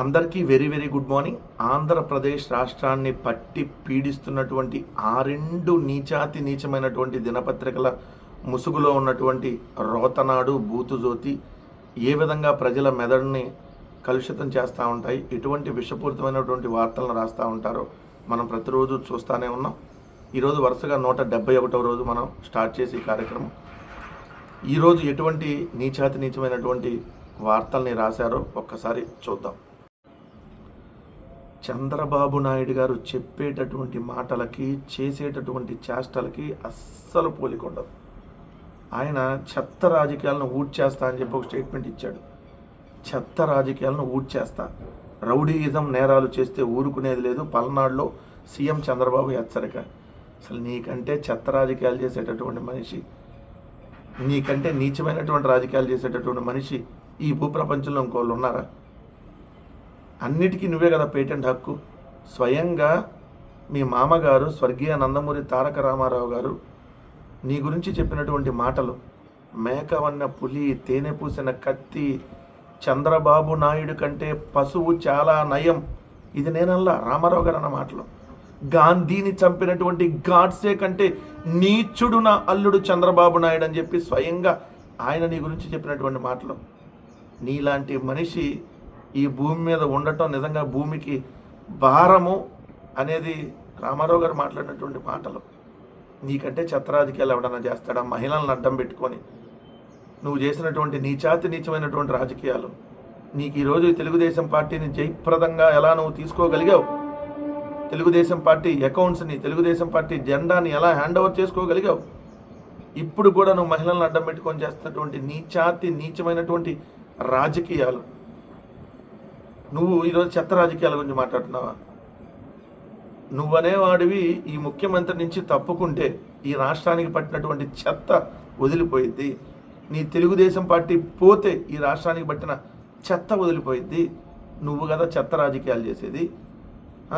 అందరికీ very very good morning. Andhra Pradesh రాష్ట్రాన్ని పట్టి పీడిస్తున్నటువంటి ఆ రెండు నీచాతి నీచమైనటువంటి దినపత్రికల ముసుగులో ఉన్నటువంటి రోతనాడు బూతుజోతి ఏ విధంగా ప్రజల మెదడుని కలుషితం చేస్తూ ఉంటాయి ఎటువంటి విషపూరితమైనటువంటి వార్తలను రాస్తూ ఉంటారో మనం ప్రతిరోజు చూస్తూనే ఉన్నాం. ఈరోజు వరుసగా నూట డెబ్బై ఒకటవ రోజు మనం స్టార్ట్ చేసే కార్యక్రమం. ఈరోజు ఎటువంటి నీచాతి నీచమైనటువంటి వార్తల్ని రాశారో ఒక్కసారి చూద్దాం. చంద్రబాబు నాయుడు గారు చెప్పేటటువంటి మాటలకి చేసేటటువంటి చేష్టలకి అస్సలు పోలికొండదు ఆయన చెత్త రాజకీయాలను ఊడ్చేస్తా అని చెప్పి ఒక స్టేట్మెంట్ ఇచ్చాడు. చెత్త రాజకీయాలను ఊడ్చేస్తా రౌడీయిజం నేరాలు చేస్తే ఊరుకునేది లేదు. పల్నాడులో సీఎం చంద్రబాబు హెచ్చరిక. అసలు నీకంటే చెత్త రాజకీయాలు చేసేటటువంటి మనిషి నీకంటే నీచమైనటువంటి రాజకీయాలు చేసేటటువంటి మనిషి ఈ భూప్రపంచంలో ఇంకోళ్ళు ఉన్నారా? అన్నిటికీ నువ్వే కదా పేటెంట్ హక్కు. స్వయంగా మీ మామగారు స్వర్గీయ నందమూరి తారక రామారావు గారు నీ గురించి చెప్పినటువంటి మాటలు మేకవన్న పులి తేనె పూసిన కత్తి చంద్రబాబు నాయుడు కంటే పశువు చాలా నయం. ఇది నేనల్లా రామారావు గారు అన్న మాటలు. గాంధీని చంపినటువంటి గాడ్సే కంటే నీచుడు నా అల్లుడు చంద్రబాబు నాయుడు అని చెప్పి స్వయంగా ఆయన నీ గురించి చెప్పినటువంటి మాటలు. నీలాంటి మనిషి ఈ భూమి మీద ఉండటం నిజంగా భూమికి భారము అనేది రామారావు గారు మాట్లాడినటువంటి మాటలు. నీకంటే చెత్త ఎవడన్నా చేస్తాడా? మహిళలను అడ్డం పెట్టుకొని నువ్వు చేసినటువంటి నీచాతి నీచమైనటువంటి రాజకీయాలు నీకు ఈరోజు తెలుగుదేశం పార్టీని జయప్రదంగా ఎలా నువ్వు తీసుకోగలిగావు? తెలుగుదేశం పార్టీ అకౌంట్స్ని తెలుగుదేశం పార్టీ జెండాని ఎలా హ్యాండ్ ఓవర్ చేసుకోగలిగావు? ఇప్పుడు కూడా నువ్వు మహిళలను అడ్డం పెట్టుకొని చేస్తున్నటువంటి నీచాతి నీచమైనటువంటి రాజకీయాలు నువ్వు ఈరోజు చెత్త రాజకీయాల గురించి మాట్లాడుతున్నావా? నువ్వనేవాడివి ఈ ముఖ్యమంత్రి నుంచి తప్పుకుంటే ఈ రాష్ట్రానికి పట్టినటువంటి చెత్త వదిలిపోయింది నీ తెలుగుదేశం పార్టీ పోతే ఈ రాష్ట్రానికి పట్టిన చెత్త వదిలిపోయింది నువ్వు కదా చెత్త రాజకీయాలు చేసేది.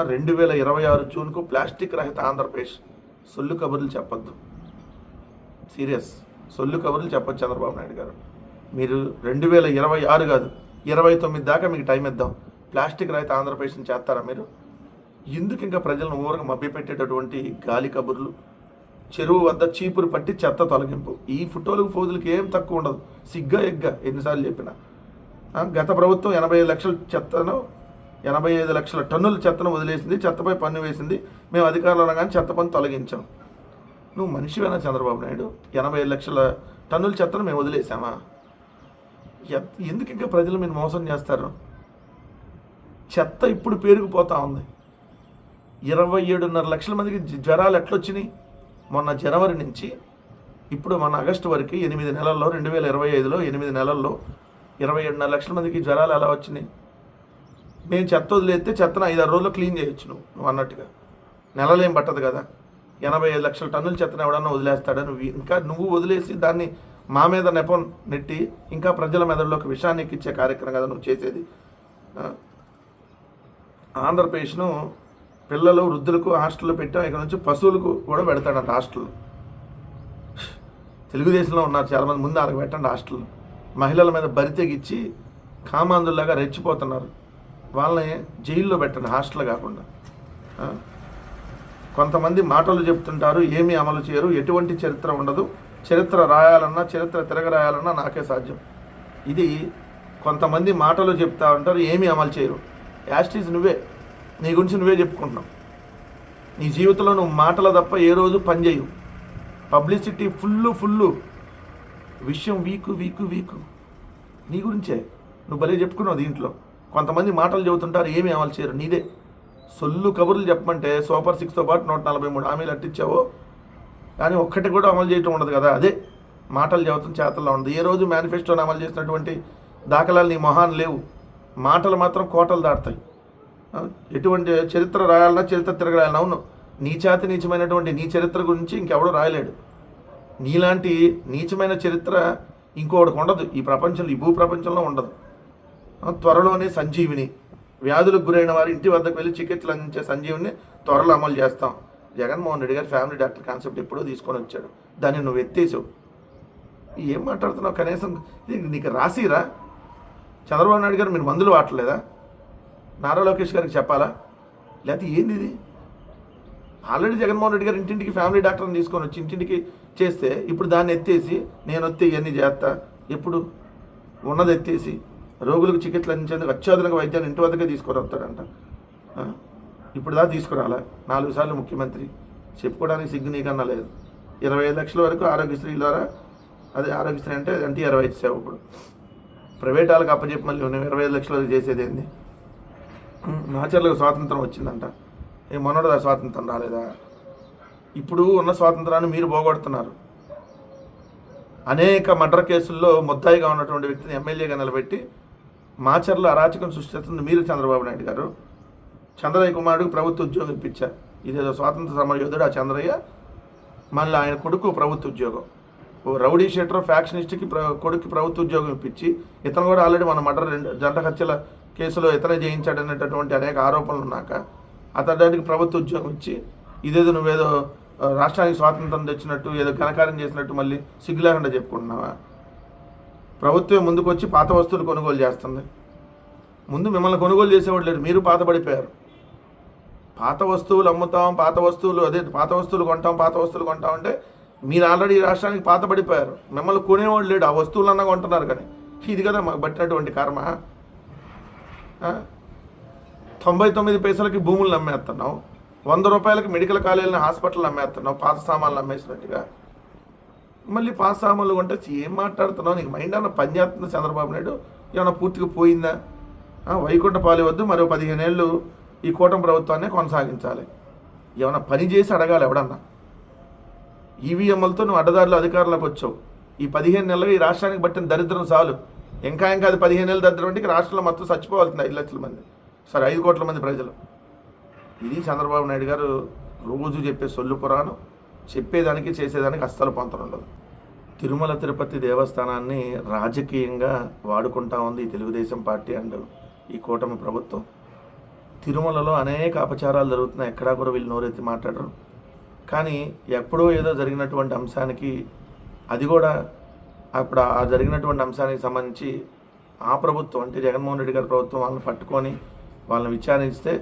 రెండు వేల ఇరవై ఆరు జూన్కు ప్లాస్టిక్ రహిత ఆంధ్రప్రదేశ్. సొల్లు కబుర్లు చెప్పొద్దు. సీరియస్. సొల్లు కబుర్లు చెప్పొచ్చు చంద్రబాబు నాయుడు గారు. మీరు రెండు వేల ఇరవై ఆరు కాదు ఇరవై తొమ్మిది దాకా మీకు టైం ఇద్దాం. ప్లాస్టిక్ రహిత ఆంధ్రప్రదేశ్ని చేస్తారా మీరు? ఎందుకు ఇంకా ప్రజలను ఊరగా మభ్యపెట్టేటటువంటి గాలి కబుర్లు? చెరువు వద్ద చీపురు పట్టి చెత్త తొలగింపు. ఈ ఫోటోలకు ఫోజులకి ఏం తక్కువ ఉండదు. సిగ్గా ఎగ్గా ఎన్నిసార్లు చెప్పినా. గత ప్రభుత్వం ఎనభై ఐదు లక్షల చెత్తను ఎనభై ఐదు లక్షల టన్నుల చెత్తను వదిలేసింది. చెత్తపై పన్ను వేసింది. మేము అధికారంలో కానీ చెత్త పన్ను తొలగించాం. నువ్వు మనిషివేనా చంద్రబాబు నాయుడు? ఎనభై ఐదు లక్షల టన్నుల చెత్తను మేము వదిలేసామా? ఎందుకు ఇంకా ప్రజలు మీరు మోసం చేస్తారు? చెత్త ఇప్పుడు పేరుకుపోతా ఉంది. ఇరవై ఏడున్నర లక్షల మందికి జ్వరాలు ఎట్లొచ్చినాయి? మొన్న జనవరి నుంచి ఇప్పుడు మన ఆగస్టు వరకు ఎనిమిది నెలల్లో రెండు వేల ఇరవై ఐదులో ఎనిమిది నెలల్లో ఇరవై ఏడున్నర లక్షల మందికి జ్వరాలు ఎలా వచ్చినాయి? మేము చెత్త వదిలేస్తే చెత్తను ఐదారు రోజుల్లో క్లీన్ చేయొచ్చు నువ్వు నువ్వు అన్నట్టుగా. నెలలేం పట్టదు కదా. ఎనభై ఐదు లక్షల టన్నుల చెత్తను ఎవడన్నా వదిలేస్తాడా నువ్వు? ఇంకా నువ్వు వదిలేసి దాన్ని మా మీద నెపం నెట్టి ఇంకా ప్రజల మెదడులోకి విషాన్ని ఎక్కించే కార్యక్రమం కదా నువ్వు చేసేది. ఆంధ్రప్రదేశ్ను పిల్లలు వృద్ధులకు హాస్టల్లో పెట్టాం. ఇక్కడ నుంచి పశువులకు కూడా పెడతాడంట హాస్టల్లో. తెలుగుదేశంలో ఉన్నారు చాలామంది ముందు వాళ్ళకి పెట్టండి హాస్టల్లో. మహిళల మీద బరి తెగిచ్చి కామాంధుల్లాగా రెచ్చిపోతున్నారు. వాళ్ళని జైల్లో పెట్టండి హాస్టల్ కాకుండా. కొంతమంది మాటలు చెప్తుంటారు ఏమీ అమలు చేయరు ఎటువంటి చరిత్ర ఉండదు. చరిత్ర రాయాలన్నా చరిత్ర తిరగరాయాలన్నా నాకే సాధ్యం. ఇది కొంతమంది మాటలు చెప్తా ఉంటారు ఏమీ అమలు చేయరు. యాస్టీస్ నువ్వే. నీ గురించి నువ్వే చెప్పుకుంటున్నావు. నీ జీవితంలో నువ్వు మాటలు తప్ప ఏ రోజు పని చేయవు. పబ్లిసిటీ ఫుల్ ఫుల్ విషయం వీకు వీకు వీకు. నీ గురించే. నువ్వు భలే చెప్పుకున్నావు దీంట్లో. కొంతమంది మాటలు చెబుతుంటారు ఏమి అమలు చేయరు. నీదే. సొల్లు కబుర్లు చెప్పమంటే సూపర్ సిక్స్తో పాటు నూట నలభై మూడు హామీలు అట్టించావో కానీ ఒక్కటి కూడా అమలు చేయటం ఉండదు కదా. అదే మాటలు చెబుతున్న చేతల్లో ఉండదు. ఏ రోజు మేనిఫెస్టోని అమలు చేసినటువంటి దాఖలాలు నీ మొహాన్ లేవు. మాటలు మాత్రం కోటలు దాటుతాయి. ఎటువంటి చరిత్ర రాయాలన్నా చరిత్ర తిరగరాయాలన్నా అవును నీచాతి నీచమైనటువంటి నీ చరిత్ర గురించి ఇంకెవడో రాయలేడు. నీలాంటి నీచమైన చరిత్ర ఇంకొకటికి ఉండదు. ఈ ప్రపంచంలో ఈ భూ ప్రపంచంలో ఉండదు త్వరలోనే సంజీవిని వ్యాధులకు గురైన వారి ఇంటి వద్దకు వెళ్ళి చికిత్సలు అందించే సంజీవిని త్వరలో అమలు చేస్తాం. జగన్మోహన్ రెడ్డి గారు ఫ్యామిలీ డాక్టర్ కాన్సెప్ట్ ఎప్పుడో తీసుకొని వచ్చాడు. దాన్ని నువ్వు ఎత్తేసావు. ఏం మాట్లాడుతున్నావు? కనీసం ఇది నీకు రాసిరా? చంద్రబాబు నాయుడు గారు మీరు మందులు వాడలేదా నారా లోకేష్ గారికి చెప్పాలా? లేకపోతే ఏంది ఇది? ఆల్రెడీ జగన్మోహన్ రెడ్డి గారు ఇంటింటికి ఫ్యామిలీ డాక్టర్ని తీసుకొని వచ్చి ఇంటింటికి చేస్తే ఇప్పుడు దాన్ని ఎత్తేసి నేను వస్తే ఇవన్నీ చేస్తా. ఎప్పుడు? ఉన్నది ఎత్తేసి. రోగులకు చికిత్సలు అందించేందుకు అత్యాధునిక వైద్యాన్ని ఇంటి వద్దకే తీసుకొని వస్తాడంట. ఇప్పుడు దా తీసుకురాలా? నాలుగు సార్లు ముఖ్యమంత్రి. చెప్పుకోవడానికి సిగ్గు నీకన్నా లేదు. ఇరవై ఐదు లక్షల వరకు ఆరోగ్యశ్రీ ద్వారా అదే ఆరోగ్యశ్రీ అంటే అంటే ఇరవై ఐదు సేవ ఇప్పుడు ప్రైవేట్ వాళ్ళకి అప్పచెప్పి మళ్ళీ ఉన్నాయి ఇరవై ఐదు లక్షల వరకు చేసేది ఏంది? నాచర్లకు మాచర్లకు స్వాతంత్రం వచ్చిందంట. ఏ మొన్నటిదా స్వాతంత్రం రాలేదా? ఇప్పుడు ఉన్న స్వాతంత్రాన్ని మీరు పోగొడుతున్నారు. అనేక మర్డర్ కేసుల్లో ముద్దాయిగా ఉన్నటువంటి వ్యక్తిని ఎమ్మెల్యేగా నిలబెట్టి మాచర్ల అరాచకం సృష్టిస్తుంది మీరు చంద్రబాబు నాయుడు గారు. చంద్రయ్య కుమారుడికి ప్రభుత్వ ఉద్యోగం ఇప్పించారు. ఇదేదో స్వాతంత్ర సమరయోధుడు ఆ చంద్రయ్య. మళ్ళీ ఆయన కొడుకు ప్రభుత్వ ఉద్యోగం. ఓ రౌడీ షెటర్ ఫ్యాక్షనిస్ట్కి ప్ర కొడుకు ప్రభుత్వ ఉద్యోగం ఇప్పించి ఇతను కూడా ఆల్రెడీ మన మర్డర్ రెండు జంట హత్యల కేసులో ఇతనే జయించాడనేటటువంటి అనేక ఆరోపణలు ఉన్నాక అతడానికి ప్రభుత్వ ఉద్యోగం ఇచ్చి ఇదేదో నువ్వేదో రాష్ట్రానికి స్వాతంత్రం తెచ్చినట్టు ఏదో ఘనకార్యం చేసినట్టు మళ్ళీ సిగ్గు లేకుండా చెప్పుకుంటున్నావా? ప్రభుత్వం ముందుకు వచ్చి పాత వస్తువులు కొనుగోలు చేస్తుంది. ముందు మిమ్మల్ని కొనుగోలు చేసేవాడు లేరు మీరు పాతబడిపోయారు. పాత వస్తువులు అమ్ముతాం పాత వస్తువులు అదే పాత వస్తువులు కొంటాం పాత వస్తువులు కొంటాం అంటే మీరు ఆల్రెడీ ఈ రాష్ట్రానికి పాతబడిపోయారు. మిమ్మల్ని కొనేవాళ్ళు లేడు ఆ వస్తువులన్నా కొంటున్నారు కానీ. ఇది కదా మాకు పట్టినటువంటి కర్మ. తొంభై తొమ్మిది పైసలకి భూములు అమ్మేస్తున్నావు వంద రూపాయలకి మెడికల్ కాలేజీని హాస్పిటల్ అమ్మేస్తున్నావు పాత సామాన్లు అమ్మేసినట్టుగా. మళ్ళీ పాత సామాన్లు కొంటే ఏం మాట్లాడుతున్నావు? నీకు మైండ్ అన్న పనిచేస్తుంది చంద్రబాబు నాయుడు? ఏమైనా పూర్తిగా పోయిందా? వైకుంఠపాలి వైకుంఠ పాలి వద్దు మరో పదిహేను ఏళ్ళు ఈ కూటమి ప్రభుత్వాన్ని కొనసాగించాలి. ఏమైనా పని చేసి అడగాలి ఎవడన్నా. ఈవీఎంలతో నువ్వు అడ్డదారులు అధికారంలోకి వచ్చావు. ఈ పదిహేను నెలలు ఈ రాష్ట్రానికి పట్టిన దరిద్రం చాలు. ఇంకా ఇంకా అది పదిహేను నెలల దరిద్రం అంటే రాష్ట్రంలో మొత్తం చచ్చిపోవాల్సింది ఐదు లక్షల మంది. సరే ఐదు కోట్ల మంది ప్రజలు. ఇది చంద్రబాబు నాయుడు గారు రోజు చెప్పే సొల్లు పురాణం. చెప్పేదానికి చేసేదానికి అస్సలు పొంతన ఉండదు. తిరుమల తిరుపతి దేవస్థానాన్ని రాజకీయంగా వాడుకుంటా ఉంది ఈ తెలుగుదేశం పార్టీ అండ్ ఈ కూటమి ప్రభుత్వం. తిరుమలలో అనేక అపచారాలు జరుగుతున్నాయి. ఎక్కడా కూడా వీళ్ళు నోరెత్తి మాట్లాడరు. కానీ ఎప్పుడో ఏదో జరిగినటువంటి అంశానికి అది కూడా అప్పుడు ఆ జరిగినటువంటి అంశానికి సంబంధించి ఆ ప్రభుత్వం అంటే జగన్మోహన్ రెడ్డి గారి ప్రభుత్వం వాళ్ళని పట్టుకొని వాళ్ళని విచారిస్తే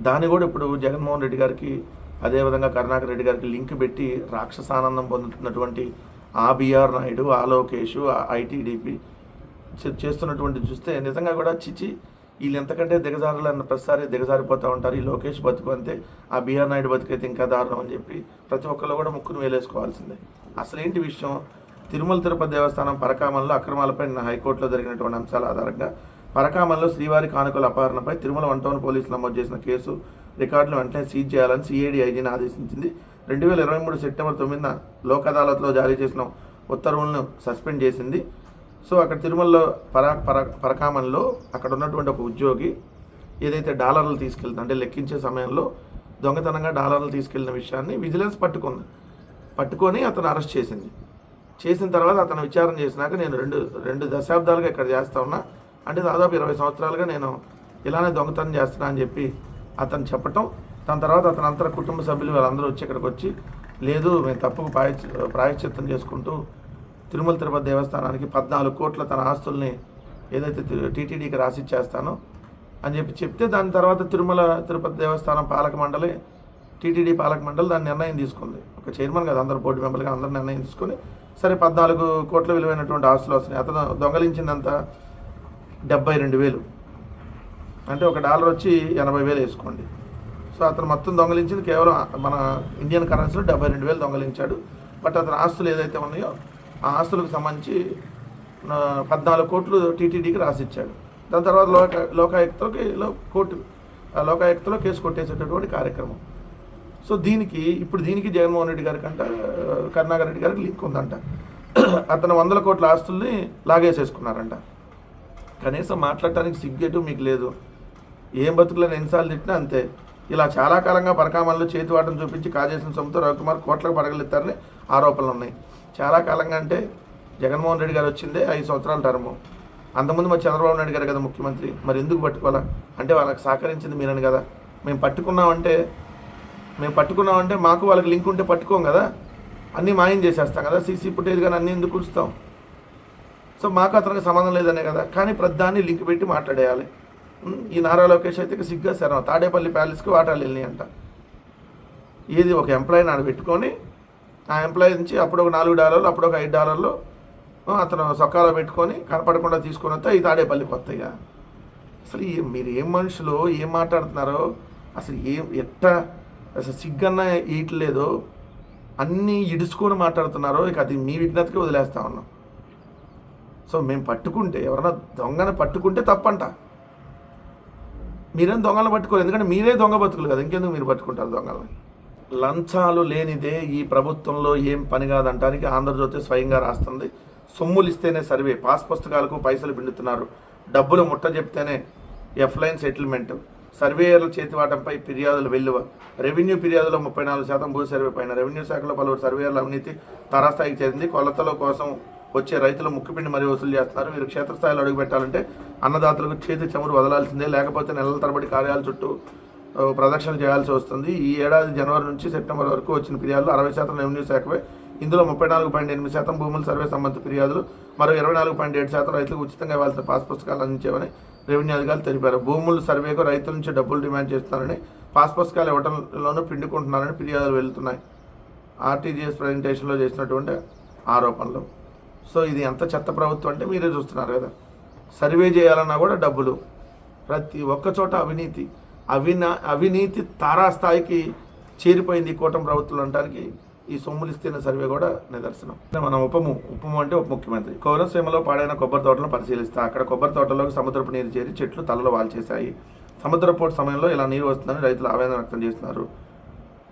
దాన్ని కూడా ఇప్పుడు జగన్మోహన్ రెడ్డి గారికి అదేవిధంగా కరుణాకర్ రెడ్డి గారికి లింక్ పెట్టి రాక్షసానందం పొందుతున్నటువంటి ఆ బీఆర్ నాయుడు ఆ లోకేష్ ఆ ఐటీడీపీ చేస్తున్నటువంటి చూస్తే నిజంగా కూడా చిచి వీళ్ళు ఎంతకంటే దిగజారాలన్న ప్రతిసారి దిగజారిపోతూ ఉంటారు. ఈ లోకేష్ బతుకు అంతే ఆ బీఆర్ నాయుడు బతుకైతే ఇంకా దారుణం అని చెప్పి ప్రతి ఒక్కళ్ళు కూడా ముక్కును వేలేసుకోవాల్సిందే. అసలు ఏంటి విషయం? తిరుమల తిరుపతి దేవస్థానం పరకామంలో అక్రమాలపై నిన్న హైకోర్టులో జరిగినటువంటి అంశాల ఆధారంగా పరకామంలో శ్రీవారి కానుకల అపహరణపై తిరుమల వన్ టౌన్ పోలీసులు నమోదు చేసిన కేసు రికార్డులు వెంటనే సీజ్ చేయాలని సిఐడి ఐజీని ఆదేశించింది. రెండు వేల ఇరవై మూడు సెప్టెంబర్ తొమ్మిదిన లోక్ అదాలత్లో జారీ చేసిన ఉత్తర్వులను సస్పెండ్ చేసింది. సో అక్కడ తిరుమలలో పరా పర పరకామంలో అక్కడ ఉన్నటువంటి ఒక ఉద్యోగి ఏదైతే డాలర్లు తీసుకెళ్తుంది అంటే లెక్కించే సమయంలో దొంగతనంగా డాలర్లు తీసుకెళ్ళిన విషయాన్ని విజిలెన్స్ పట్టుకుంది పట్టుకొని అతను అరెస్ట్ చేసింది. చేసిన తర్వాత అతను విచారణ చేసినాక నేను రెండు రెండు దశాబ్దాలుగా ఇక్కడ చేస్తా ఉన్నా. అంటే దాదాపు ఇరవై సంవత్సరాలుగా నేను ఇలానే దొంగతనం చేస్తున్నా అని చెప్పి అతను చెప్పటం. దాని తర్వాత అతను అంతా కుటుంబ సభ్యులు వాళ్ళందరూ వచ్చి ఇక్కడికి వచ్చి లేదు మేము తప్పుకు ప్రాయ ప్రాయశ్చిత్తం చేసుకుంటూ తిరుమల తిరుపతి దేవస్థానానికి పద్నాలుగు కోట్ల తన ఆస్తుల్ని ఏదైతే టీటీడీకి రాసిచ్చేస్తానో అని చెప్పి చెప్తే దాని తర్వాత తిరుమల తిరుపతి దేవస్థానం పాలక మండలి టీటీడీ పాలక మండలి దాని నిర్ణయం తీసుకుంది. ఒక చైర్మన్ కదా అందరు బోర్డు మెంబర్గా అందరూ నిర్ణయం తీసుకొని సరే పద్నాలుగు కోట్ల విలువైనటువంటి ఆస్తులు వస్తున్నాయి. అతను దొంగలించిందంత డెబ్బై రెండు వేలు. అంటే ఒక డాలర్ వచ్చి ఎనభై వేలు వేసుకోండి. సో అతను మొత్తం దొంగలించింది కేవలం మన ఇండియన్ కరెన్సీలో డెబ్బై రెండు వేలు దొంగలించాడు. బట్ అతని ఆస్తులు ఏదైతే ఉన్నాయో ఆ ఆస్తులకు సంబంధించి పద్నాలుగు కోట్లు టీటీడీకి రాసిచ్చాడు. దాని తర్వాత లోక లోకాయుక్తలోకి లో కోర్టు ఆ లోకాయుక్తలో కేసు కొట్టేసేటటువంటి కార్యక్రమం. సో దీనికి ఇప్పుడు దీనికి జగన్మోహన్ రెడ్డి గారికి అంట కరుణాకర్ రెడ్డి గారికి లింక్ ఉందంట. అతను వందల కోట్ల ఆస్తుల్ని లాగేసేసుకున్నారంట. కనీసం మాట్లాడటానికి సిగ్గేటు మీకు లేదు. ఏం బతుకులను ఎన్నిసార్లు తిట్టినా అంతే. ఇలా చాలా కాలంగా పరకామల్లో చేతివాటం చూపించి కాజేసిన సొమ్ముతో రవికుమార్ కోట్లకు పడగలెత్తారని ఆరోపణలు ఉన్నాయి చాలా కాలంగా అంటే జగన్మోహన్ రెడ్డి గారు వచ్చిందే ఐదు సంవత్సరాల టర్ము. అంతకుముందు మరి చంద్రబాబు నాయుడు గారు కదా ముఖ్యమంత్రి. మరి ఎందుకు పట్టుకోవాలా? అంటే వాళ్ళకి సహకరించింది మీరని కదా. మేము పట్టుకున్నామంటే మేము పట్టుకున్నామంటే మాకు వాళ్ళకి లింక్ ఉంటే పట్టుకోం కదా. అన్నీ మాయం చేసేస్తాం కదా. సీసీ ఫుటేజ్ కానీ అన్నీ ఎందుకు ఉంచుతాం? సో మాకు అతనికి సంబంధం లేదనే కదా. కానీ ప్రతిదాన్ని లింక్ పెట్టి మాట్లాడేయాలి. ఈ నారా లోకేష్ అయితే సిగ్గా శరం తాడేపల్లి ప్యాలెస్కి వాటాలు వెళ్ళినాయి అంట ఏది ఒక ఎంప్లాయీని ఆడ పెట్టుకొని ఆ ఎంప్లాయీ నుంచి అప్పుడు ఒక నాలుగు డాలర్లు అప్పుడు ఒక ఐదు డాలర్లు అతను సొక్కాలో పెట్టుకొని కనపడకుండా తీసుకొని వస్తే ఈ తాడేపల్లికి వస్తాయిగా అసలు ఏ- మీరు ఏం మనుషులు ఏం మాట్లాడుతున్నారో? అసలు ఏం ఎట్ట అసలు సిగ్గన్న వేయట్లేదు అన్నీ ఇడుచుకొని మాట్లాడుతున్నారో ఇక అది మీ విజ్ఞతకి వదిలేస్తా ఉన్నాం. సో మేము పట్టుకుంటే ఎవరైనా దొంగను పట్టుకుంటే తప్పంట. మీరేం దొంగలను పట్టుకోరు ఎందుకంటే మీరే దొంగ బతుకులు కదా ఇంకెందుకు మీరు పట్టుకుంటారు దొంగలని? లంచాలు లేనిదే ఈ ప్రభుత్వంలో ఏం పని కాదంటానికి ఆంధ్రజ్యోతి స్వయంగా రాస్తుంది. సొమ్ములు ఇస్తేనే సర్వే పాస్ పుస్తకాలకు పైసలు పిండుతున్నారు. డబ్బులు ముట్ట చెప్తేనే ఎఫ్లైన్ సెటిల్మెంట్. సర్వేయర్ల చేతివాటంపై ఫిర్యాదులు వెల్లువ. రెవెన్యూ ఫిర్యాదులో ముప్పై నాలుగు శాతం భూ సర్వే పైన. రెవెన్యూ శాఖలో పలువురు సర్వేయర్ల అవినీతి తారాస్థాయికి చేరింది. కొలతల కోసం వచ్చే రైతులు ముక్కుపిండి మరీ వసూలు చేస్తున్నారు. వీరు క్షేత్రస్థాయిలో అడుగుపెట్టాలంటే అన్నదాతలకు చేతి చమురు వదలాల్సిందే. లేకపోతే నెలల తరబడి కార్యాల చుట్టూ ప్రదక్షిణ చేయాల్సి వస్తుంది. ఈ ఏడాది జనవరి నుంచి సెప్టెంబర్ వరకు వచ్చిన ఫిర్యాదులు అరవై శాతం రెవెన్యూ శాఖవే. ఇందులో ముప్పై నాలుగు పాయింట్ ఎనిమిది శాతం భూముల సర్వే సంబంధిత ఫిర్యాదులు మరో ఇరవై నాలుగు పాయింట్ ఏడు శాతం రైతులకు ఉచితంగా ఇవ్వాల్సిన పాస్ పుస్తకాలు అందించామని రెవెన్యూ అధికారులు తెలిపారు. భూముల సర్వేకు రైతుల నుంచి డబ్బులు డిమాండ్ చేస్తున్నారని పాస్ పుస్తకాలు ఇవ్వడంలోనూ పిండుకుంటున్నారని ఫిర్యాదులు వెళ్తున్నాయి. ఆర్టీజీఎస్ ప్రజెంటేషన్లో చేసినటువంటి ఆరోపణలు. సో ఇది ఎంత చెత్త ప్రభుత్వం అంటే మీరే చూస్తున్నారు కదా. సర్వే చేయాలన్నా కూడా డబ్బులు. ప్రతి ఒక్క చోట అవినీతి. అవినా అవినీతి తారాస్థాయికి చేరిపోయింది కూటమి ప్రభుత్వం అనడానికి ఈ సొమ్ములు ఇస్తున్న సర్వే కూడా నిదర్శనం. మన ఉపము ఉపము అంటే ఉప ముఖ్యమంత్రి. కోనసీమలో పాడైన కొబ్బరి తోటలను పరిశీలిస్తా. అక్కడ కొబ్బరి తోటలోకి సముద్రపు నీరు చేరి చెట్లు తలలో వాల్చేశాయి. సముద్రపోటు సమయంలో ఇలా నీరు వస్తుందని రైతులు ఆవేదన వ్యక్తం చేస్తున్నారు.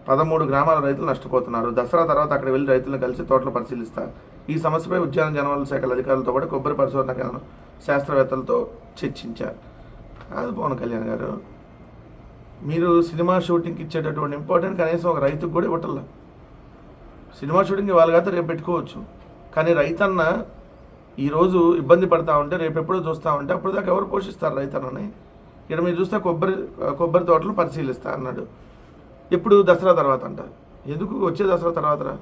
పదమూడు గ్రామాల రైతులు నష్టపోతున్నారు. దసరా తర్వాత అక్కడ వెళ్ళి రైతులను కలిసి తోటలు పరిశీలిస్తా. ఈ సమస్యపై ఉద్యాన జనవరుల శాఖల అధికారులతో పాటు కొబ్బరి పరిశోధన కేంద్రం శాస్త్రవేత్తలతో చర్చించారు. అది పవన్ కళ్యాణ్ గారు. మీరు సినిమా షూటింగ్కి ఇచ్చేటటువంటి ఇంపార్టెంట్ కనీసం ఒక రైతుకు కూడా ఇవ్వటల్లా సినిమా షూటింగ్ వాళ్ళు కాదు రేపు పెట్టుకోవచ్చు. కానీ రైతన్న ఈరోజు ఇబ్బంది పడతా ఉంటే రేపు ఎప్పుడో చూస్తూ ఉంటే అప్పుడు దాకా ఎవరు పోషిస్తారు రైతన్నని? ఇక్కడ మీరు చూస్తే కొబ్బరి కొబ్బరి తోటలు పరిశీలిస్తా అన్నాడు. ఎప్పుడు దసరా తర్వాత అంట. ఎందుకు వచ్చే దసరా తర్వాత రా?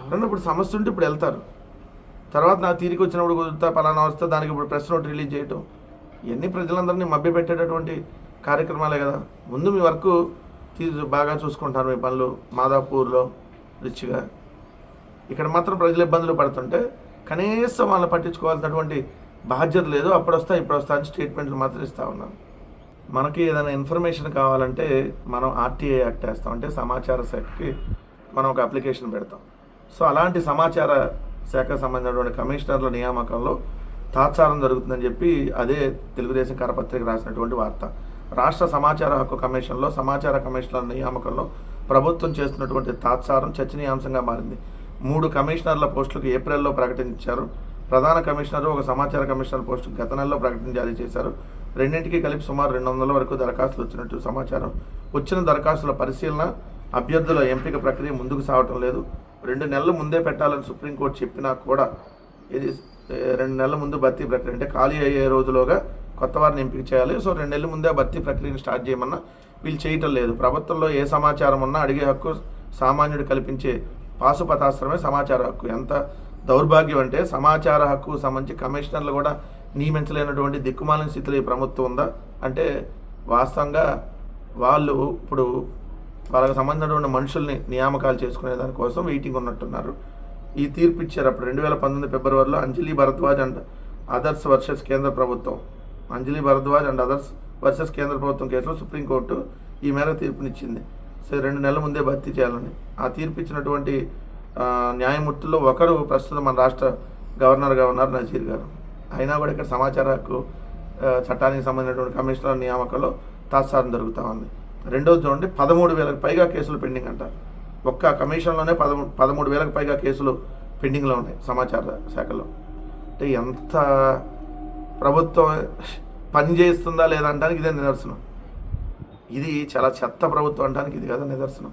ఎవరన్నా ఇప్పుడు సమస్య ఉంటే ఇప్పుడు వెళ్తారు. తర్వాత నా తీరికి వచ్చినప్పుడు కుదురుతా పలానా వస్తే దానికి ఇప్పుడు ప్రెస్ నోట్ రిలీజ్ చేయటం. ఇవన్నీ ప్రజలందరినీ మభ్యపెట్టేటటువంటి కార్యక్రమాలే కదా. ముందు మీ వర్క్ తీసు బాగా చూసుకుంటారు మీ పనులు మాదాపూర్లో రిచ్గా. ఇక్కడ మాత్రం ప్రజలు ఇబ్బందులు పడుతుంటే కనీసం వాళ్ళని పట్టించుకోవాల్సినటువంటి బాధ్యత లేదు అప్పుడు వస్తా ఇప్పుడు వస్తా అని స్టేట్మెంట్లు మాత్రం ఇస్తూ ఉన్నాను మనకి ఏదైనా ఇన్ఫర్మేషన్ కావాలంటే మనం ఆర్టీఐ యాక్ట్ వేస్తాం. అంటే సమాచార శాఖకి మనం ఒక అప్లికేషన్ పెడతాం. సో అలాంటి సమాచార శాఖకు సంబంధించినటువంటి కమిషనర్ల నియామకంలో తాత్సారం జరుగుతుందని చెప్పి అదే తెలుగుదేశం కరపత్రిక రాసినటువంటి వార్త. రాష్ట్ర సమాచార హక్కు కమిషన్లో సమాచార కమిషనర్ నియామకంలో ప్రభుత్వం చేస్తున్నటువంటి తాత్సారం చర్చనీయాంశంగా మారింది. మూడు కమిషనర్ల పోస్టులకు ఏప్రిల్లో ప్రకటించారు. ప్రధాన కమిషనర్ ఒక సమాచార కమిషనర్ పోస్టు గత నెలలో ప్రకటన జారీ చేశారు. రెండింటికి కలిపి సుమారు రెండు వందల వరకు దరఖాస్తులు వచ్చినట్టు సమాచారం. వచ్చిన దరఖాస్తుల పరిశీలన అభ్యర్థుల ఎంపిక ప్రక్రియ ముందుకు సాగటం లేదు. రెండు నెలల ముందే పెట్టాలని సుప్రీంకోర్టు చెప్పినా కూడా ఇది రెండు నెలల ముందు భర్తీ ప్రక్రియ అంటే ఖాళీ అయ్యే రోజులోగా కొత్త వారిని ఎంపిక చేయాలి. సో రెండు నెలల ముందే భర్తీ ప్రక్రియను స్టార్ట్ చేయమన్నా వీళ్ళు చేయటం లేదు. ప్రభుత్వంలో ఏ సమాచారం ఉన్నా అడిగే హక్కు సామాన్యుడు కల్పించే పాశుపతాస్త్రమే సమాచార హక్కు. ఎంత దౌర్భాగ్యం అంటే సమాచార హక్కు సంబంధించి కమిషనర్లు కూడా నియమించలేనటువంటి దిక్కుమాలిన స్థితిలో ఈ ప్రభుత్వం ఉందా? అంటే వాస్తవంగా వాళ్ళు ఇప్పుడు వాళ్ళకి సంబంధించినటువంటి మనుషుల్ని నియామకాలు చేసుకునే దానికోసం వెయిటింగ్ ఉన్నట్టున్నారు. ఈ తీర్పు ఇచ్చారు అప్పుడు రెండు వేల పంతొమ్మిది ఫిబ్రవరిలో Anjali Bhardwaj and others versus కేంద్ర ప్రభుత్వం. Anjali Bhardwaj and others versus కేంద్ర ప్రభుత్వం కేసులో సుప్రీంకోర్టు ఈ మేరకు తీర్పునిచ్చింది. సో రెండు నెలల ముందే భర్తీ చేయాలని. ఆ తీర్పు ఇచ్చినటువంటి న్యాయమూర్తుల్లో ఒకరు ప్రస్తుతం మన రాష్ట్ర గవర్నర్గా ఉన్నారు నజీర్ గారు. అయినా కూడా ఇక్కడ సమాచార హక్కు చట్టానికి సంబంధించినటువంటి కమిషనర్ నియామకంలో తాత్సారం జరుగుతూ ఉంది. రెండోది చూడండి పదమూడు వేలకు పైగా కేసులు పెండింగ్ అంట. ఒక్క కమిషన్లోనే పదమూ పదమూడు వేలకు పైగా కేసులు పెండింగ్లో ఉన్నాయి సమాచార శాఖలో. అంటే ఎంత ప్రభుత్వం పని చేస్తుందా లేదా అనడానికి ఇదే నిదర్శనం. ఇది చాలా చెత్త ప్రభుత్వం అనడానికి ఇది కదా నిదర్శనం.